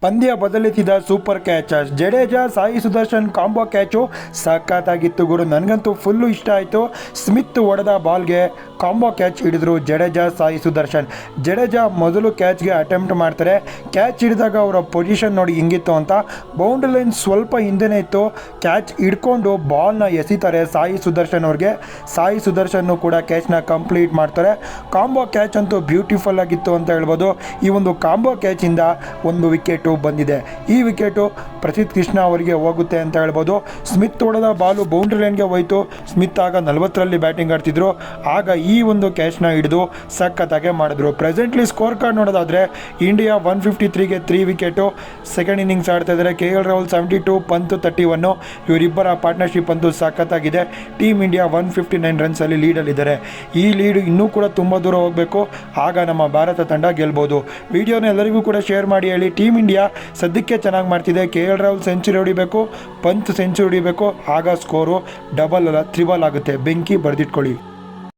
ಪಂದ್ಯ ಬದಲಿಸಿದ super catch Jadeja Sai Sudharsan combo catch ಸಖತ್ತಾಗಿತ್ತು ಗುರು. ನನಗಂತೂ ಫುಲ್ಲು ಇಷ್ಟ ಆಯಿತು. ಸ್ಮಿತ್ ಒಡೆದ ಬಾಲ್ಗೆ ಕಾಂಬೋ ಕ್ಯಾಚ್ ಹಿಡಿದ್ರು ಜಡೇಜಾ ಸಾಯಿ ಸುದರ್ಶನ್. ಜಡೇಜಾ ಮೊದಲು ಕ್ಯಾಚ್ಗೆ ಅಟೆಂಪ್ಟ್ ಮಾಡ್ತಾರೆ. ಕ್ಯಾಚ್ ಹಿಡಿದಾಗ ಅವರ ಪೊಸಿಷನ್ ನೋಡಿ ಹಿಂಗಿತ್ತು ಅಂತ ಬೌಂಡ್ರಿ ಲೈನ್ ಸ್ವಲ್ಪ ಹಿಂದೆನೇ ಇತ್ತು. ಕ್ಯಾಚ್ ಹಿಡ್ಕೊಂಡು ಬಾಲ್ನ ಎಸಿತಾರೆ ಸಾಯಿ ಸುದರ್ಶನ್ ಅವ್ರಿಗೆ. ಸಾಯಿ ಸುದರ್ಶನ್ ಕೂಡ ಕ್ಯಾಚ್ನ ಕಂಪ್ಲೀಟ್ ಮಾಡ್ತಾರೆ. ಕಾಂಬೋ ಕ್ಯಾಚ್ ಅಂತೂ ಬ್ಯೂಟಿಫುಲ್ ಆಗಿತ್ತು ಅಂತ ಹೇಳ್ಬೋದು. ಈ ಒಂದು ಕಾಂಬೋ ಕ್ಯಾಚಿಂದ ಒಂದು ವಿಕೆಟು ಬಂದಿದೆ. ಈ ವಿಕೆಟು ಪ್ರಸಿದ್ಧ ಕೃಷ್ಣ ಅವರಿಗೆ ಹೋಗುತ್ತೆ ಅಂತ ಹೇಳ್ಬೋದು. ಸ್ಮಿತ್ ತೋಡದ ಬಾಲು ಬೌಂಡ್ರಿ ಲೈನ್ಗೆ ಹೋಯಿತು. ಸ್ಮಿತ್ ಆಗ ನಲವತ್ತರಲ್ಲಿ ಬ್ಯಾಟಿಂಗ್ ಆಡ್ತಿದ್ರು. ಆಗ ಈ ಒಂದು ಕ್ಯಾಚ್ನ ಹಿಡಿದು ಸಖತ್ತಾಗೆ ಮಾಡಿದ್ರು. ಪ್ರೆಸೆಂಟ್ಲಿ ಸ್ಕೋರ್ ಕಾರ್ಡ್ ನೋಡೋದಾದರೆ ಇಂಡಿಯಾ ಒನ್ ಫಿಫ್ಟಿ ತ್ರೀಗೆ ತ್ರೀ ವಿಕೆಟು ಸೆಕೆಂಡ್ ಇನ್ನಿಂಗ್ಸ್ ಆಡ್ತಾ ಇದ್ದಾರೆ K L Rahul seventy two Pant thirty one ಇವರಿಬ್ಬರ ಪಾರ್ಟ್ನರ್ಶಿಪ್ ಅಂತೂ ಸಖತ್ತಾಗಿದೆ. Team India one fifty nine ರನ್ಸಲ್ಲಿ ಲೀಡಲ್ಲಿದ್ದಾರೆ ಈ ಲೀಡ್ ಇನ್ನೂ ಕೂಡ ತುಂಬ ದೂರ ಹೋಗಬೇಕು. ಆಗ ನಮ್ಮ ಭಾರತ ತಂಡ ಗೆಲ್ಬೋದು. ವಿಡಿಯೋನ ಎಲ್ಲರಿಗೂ ಕೂಡ ಶೇರ್ ಮಾಡಿ ಹೇಳಿ. ಟೀಮ್ ಇಂಡಿಯಾ ಸದ್ಯಕ್ಕೆ ಚೆನ್ನಾಗಿ ಮಾಡ್ತಿದೆ. ಕೆ ಎಲ್ ರಾಹುಲ್ ಸೆಂಚುರಿ ಹೊಡಿಬೇಕು, ಪಂತ್ ಸೆಂಚುರಿ ಹೊಡಿಬೇಕು. ಆಗ ಸ್ಕೋರು ಡಬಲ್ ಅಲ್ಲ ತ್ರಿಬಲ್ ಆಗುತ್ತೆ. ಬೆಂಕಿ ಬರೆದಿಟ್ಕೊಳ್ಳಿ.